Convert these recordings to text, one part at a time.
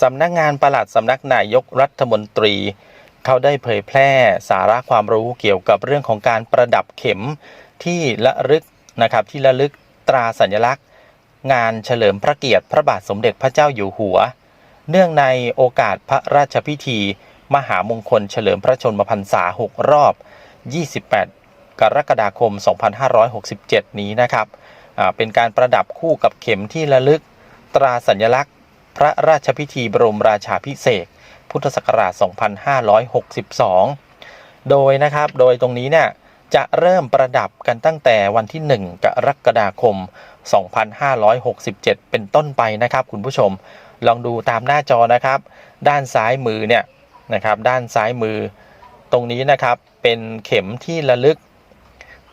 สำนักงานปลัดสำนักนายกรัฐมนตรี เขาได้เผยแพร่สาระความรู้เกี่ยวกับเรื่องของการประดับเข็มที่ละลึกนะครับที่ละลึกตราสัญลักษณ์ งานเฉลิมพระเกียรติพระบาทสมเด็จพระเจ้าอยู่หัว เนื่องในโอกาสพระราชพิธี มหามงคลเฉลิมพระชนมพรรษา 6 รอบ 28 กรกฎาคม 2567 นี้นะครับเป็นการประดับคู่กับเข็มที่ระลึกตราสัญลักษณ์ พระราชพิธีบรมราชาพิเศษพุทธศักราช 2562 โดยนะครับโดยตรงนี้เนี่ยจะเริ่มประดับกันตั้งแต่วันที่ 1 กรกฎาคม 2567 เป็นต้นไปนะครับ คุณผู้ชม ลองดูตามหน้าจอนะครับ ด้านซ้ายมือเนี่ยนะครับ ด้านซ้ายมือ ตรงนี้นะครับเป็นเข็มที่ระลึก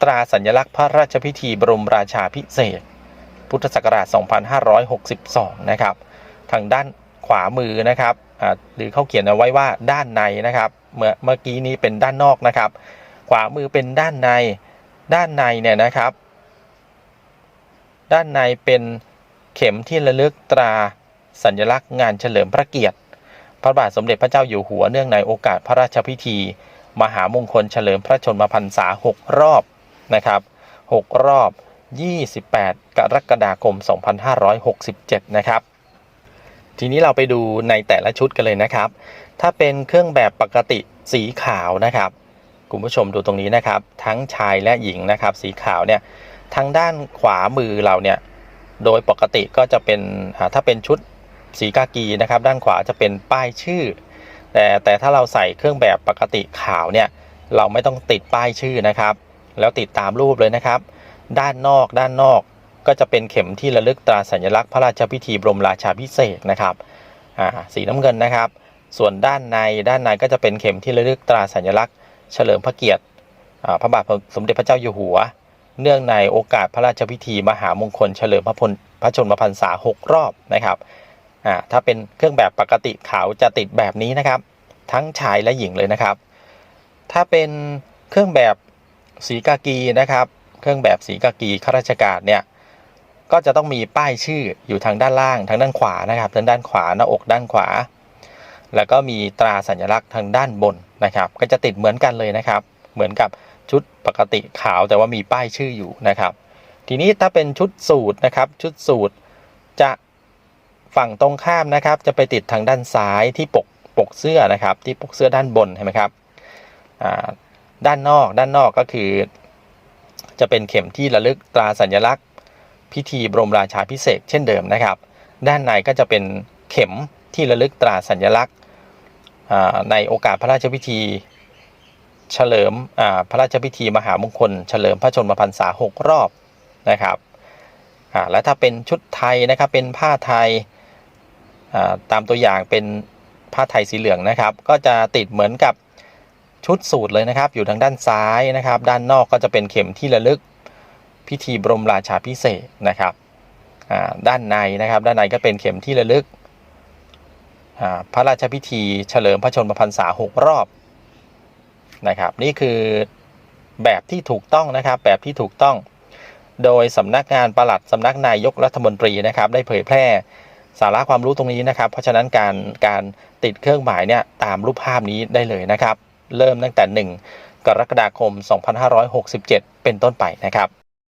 ตราสัญลักษณ์พระราชพิธีบรมราชาพิเศษ พุทธศักราช 2562 นะครับ ทางด้านขวามือนะครับหรือเขาเขียนเอาไว้ว่าด้านในนะครับ เมื่อเมื่อกี้นี้เป็นด้านนอกนะครับ ขวามือเป็นด้านใน ด้านในเนี่ยนะครับ ด้านในเป็นเข็มที่ระลึกตราสัญลักษณ์งานเฉลิมพระเกียรติ พระบาทสมเด็จพระเจ้าอยู่หัวเนื่องในโอกาสพระราชพิธี มหามงคลเฉลิมพระชนมพรรษา 6 รอบนะครับ 6 รอบ 28 กรกฎาคม 2567 นะครับ ทีนี้เราไปดูในแต่ละชุดกันเลยนะครับ ถ้าเป็นเครื่องแบบปกติสีขาวนะครับคุณผู้ชมดูตรงนี้นะครับ ทั้งชายและหญิงนะครับ สีขาวเนี่ยทางด้านขวามือเราเนี่ยโดยปกติก็จะเป็นถ้าเป็นชุดสีกากีนะครับ ด้านขวาจะเป็นป้ายชื่อ แต่แต่ถ้าเราใส่เครื่องแบบปกติขาวเนี่ยเราไม่ต้องติดป้ายชื่อนะครับ แล้วติดตามรูปเลยนะครับ ด้านนอกด้านนอก ก็จะเป็นเข็มที่ระลึกตราสัญลักษณ์พระราชพิธีบรมราชาพิเศษนะครับอ่าสีน้ำเงินนะครับ ส่วนด้านในด้านในก็จะเป็นเข็มที่ระลึกตราสัญลักษณ์ เฉลิมพระเกียรติอ่าพระบาทสมเด็จพระเจ้าอยู่หัว เนื่องในโอกาสพระราชพิธีมหามงคลเฉลิมพระพลพระชนมพรรษา6 รอบนะครับอ่าถ้าเป็นเครื่องแบบปกติขาวจะติดแบบนี้นะครับ ทั้งชายและหญิงเลยนะครับ ถ้าเป็นเครื่องแบบสีกากีนะครับ เครื่องแบบสีกากีข้าราชการเนี่ย ก็จะต้องมีป้ายชื่ออยู่ทางด้านล่างทางด้านขวานะครับทางด้านขวาหน้าอกด้านขวา แล้วก็มีตราสัญลักษณ์ทางด้านบนนะครับ ก็จะติดเหมือนกันเลยนะครับ เหมือนกับชุดปกติขาวแต่ว่ามีป้ายชื่ออยู่นะครับ ทีนี้ถ้าเป็นชุดสูตรนะครับ ชุดสูตรจะฝั่งตรงข้ามนะครับ จะไปติดทางด้านซ้ายที่ปกปกเสื้อนะครับ ที่ปกเสื้อด้านบนเห็นไหมครับด้านนอกด้านนอกก็คือ จะเป็นเข็มที่ระลึกตราสัญลักษณ์ พิธีบรมราชาพิเศษเช่นเดิมนะครับ ด้านในก็จะเป็นเข็มที่ระลึกตราสัญลักษณ์ในโอกาสพระราชพิธีเฉลิมพระราชพิธีมหามงคล เฉลิมพระชนมพรรษา 6 รอบนะครับและถ้าเป็นชุดไทยนะครับเป็นผ้าไทยตามตัวอย่างเป็นผ้าไทยสีเหลืองนะครับ ก็จะติดเหมือนกับชุดสูตรเลยนะครับ อยู่ทางด้านซ้ายนะครับ ด้านนอกก็จะเป็นเข็มที่ระลึก พิธีบรมราชาพิเศษนะครับด้านในนะครับ ด้านในก็เป็นเข็มที่ระลึกพระราชพิธีเฉลิมพระชนมพรรษา6รอบนะครับ นี่คือแบบที่ถูกต้องนะครับ แบบที่ถูกต้อง โดยสำนักงานประหลัดสำนักนายกรัฐมนตรีนะครับ ได้เผยแพร่สาระความรู้ตรงนี้นะครับ เพราะฉะนั้นการการติดเครื่องหมายเนี่ยตามรูปภาพนี้ได้เลยนะครับ เริ่มตั้งแต่ 1 กรกฎาคม 2567 เป็นต้นไปนะครับ